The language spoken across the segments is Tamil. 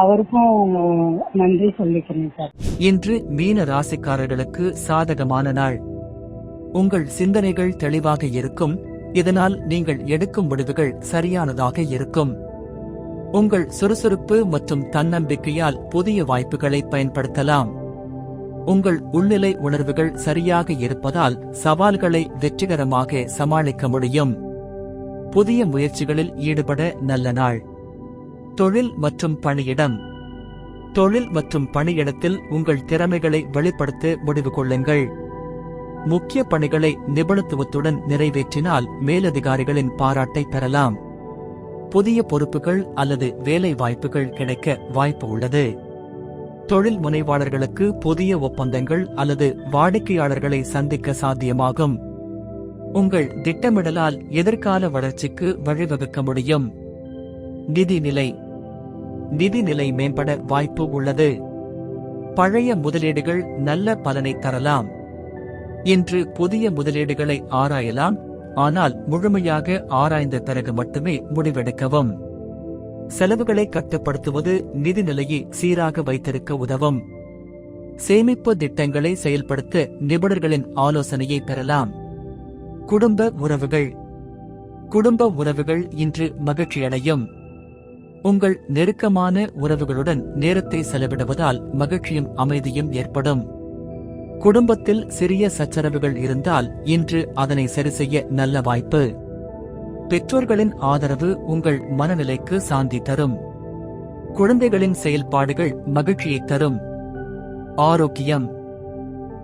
அவருக்கும் நன்றி சொல்லிக்கிறேன் சார். இன்று மீன ராசிக்காரர்களுக்கு சாதகமான நாள். உங்கள் சிந்தனைகள் தெளிவாக இருக்கும் இதனால் நீங்கள் எடுக்கும் முடிவுகள் சரியானதாக இருக்கும். உங்கள் சுறுசுறுப்பு மற்றும் தன்னம்பிக்கையால் புதிய வாய்ப்புகளை பயன்படுத்தலாம். உங்கள் உள்நிலை உணர்வுகள் சரியாக இருப்பதால் சவால்களை வெற்றிகரமாக சமாளிக்க முடியும். புதிய முயற்சிகளில் ஈடுபட நல்ல நாள். தொழில் மற்றும் பணியிடம். தொழில் மற்றும் பணியிடத்தில் உங்கள் திறமைகளை வெளிப்படுத்த முடிவு கொள்ளுங்கள். முக்கிய பணிகளை நிபுணத்துவத்துடன் நிறைவேற்றினால் மேலதிகாரிகளின் பாராட்டை பெறலாம். புதிய பொறுப்புகள் அல்லது வேலை வாய்ப்புகள் கிடைக்க வாய்ப்பு உள்ளது. தொழில் முனைவாளர்களுக்கு புதிய ஒப்பந்தங்கள் அல்லது வாடிக்கையாளர்களை சந்திக்க சாத்தியமாகும். உங்கள் திட்டமிடலால் எதிர்கால வளர்ச்சிக்கு வழிவகுக்க முடியும். நிதிநிலை நிதிநிலை மேம்பட வாய்ப்பு உள்ளது. பழைய முதலீடுகள் நல்ல பலனை தரலாம். இன்று புதிய முதலீடுகளை ஆராயலாம் ஆனால் முழுமையாக ஆராய்ந்த பிறகு மட்டுமே முடிவெடுக்கவும். செலவுகளை கட்டுப்படுத்துவது நிதிநிலையை சீராக வைத்திருக்க உதவும். சேமிப்பு திட்டங்களை செயல்படுத்த நிபுணர்களின் ஆலோசனையை பெறலாம். குடும்ப உறவுகள். குடும்ப உறவுகள் இன்று மகிழ்ச்சியடையும். உங்கள் நெருக்கமான உறவுகளுடன் நேரத்தை செலவிடுவதால் மகிழ்ச்சியும் அமைதியும் ஏற்படும். குடும்பத்தில் சிறிய சச்சரவுகள் இருந்தால் இன்று அதனை சரிசெய்ய நல்ல வாய்ப்பு. பெற்றோர்களின் ஆதரவு உங்கள் மனநிலைக்கு சாந்தி தரும். குழந்தைகளின் செயல்பாடுகள் மகிழ்ச்சியை தரும். ஆரோக்கியம்.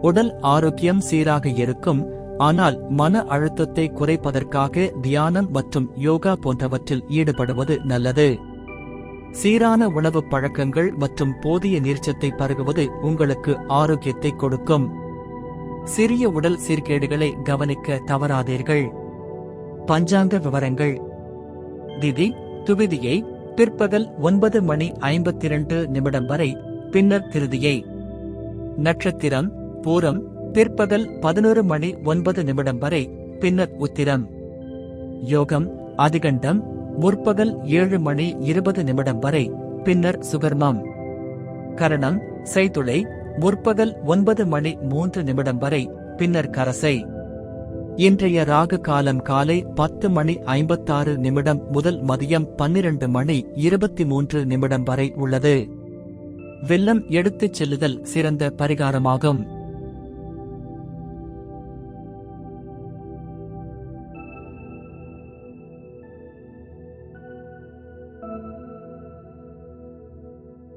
உடல் ஆரோக்கியம் சீராக இருக்கும் ஆனால் மன அழுத்தத்தை குறைப்பதற்காக தியானம் மற்றும் யோகா போன்றவற்றில் ஈடுபடுவது நல்லது. சீரான உணவு பழக்கங்கள் மற்றும் போதிய நீர்ச்சத்தை பருகுவது உங்களுக்கு ஆரோக்கியத்தை கொடுக்கும். சிறிய உடல் சீர்கேடுகளை கவனிக்க தவறாதீர்கள். பஞ்சாங்க விவரங்கள். திதி துவிதியை பிற்பகல் ஒன்பது மணி ஐம்பத்தி இரண்டு நிமிடம் வரை பின்னர் திருதியை. நட்சத்திரம் பூரம் பிற்பகல் பதினோரு மணி ஒன்பது நிமிடம் வரை பின்னர் உத்திரம். யோகம் அதிகண்டம் முற்பகல் ஏழு மணி இருபது நிமிடம் வரை பின்னர் சுகர்மம். கரணம் செய்துளை முற்பகல் ஒன்பது மணி மூன்று நிமிடம் வரை பின்னர் கரசை. இன்றைய ராகு காலம் காலை பத்து மணி ஐம்பத்தாறு நிமிடம் முதல் மதியம் பன்னிரண்டு மணி இருபத்தி மூன்று நிமிடம் வரை உள்ளது. வெள்ளம் எடுத்துச் செல்லுதல் சிறந்த பரிகாரமாகும்.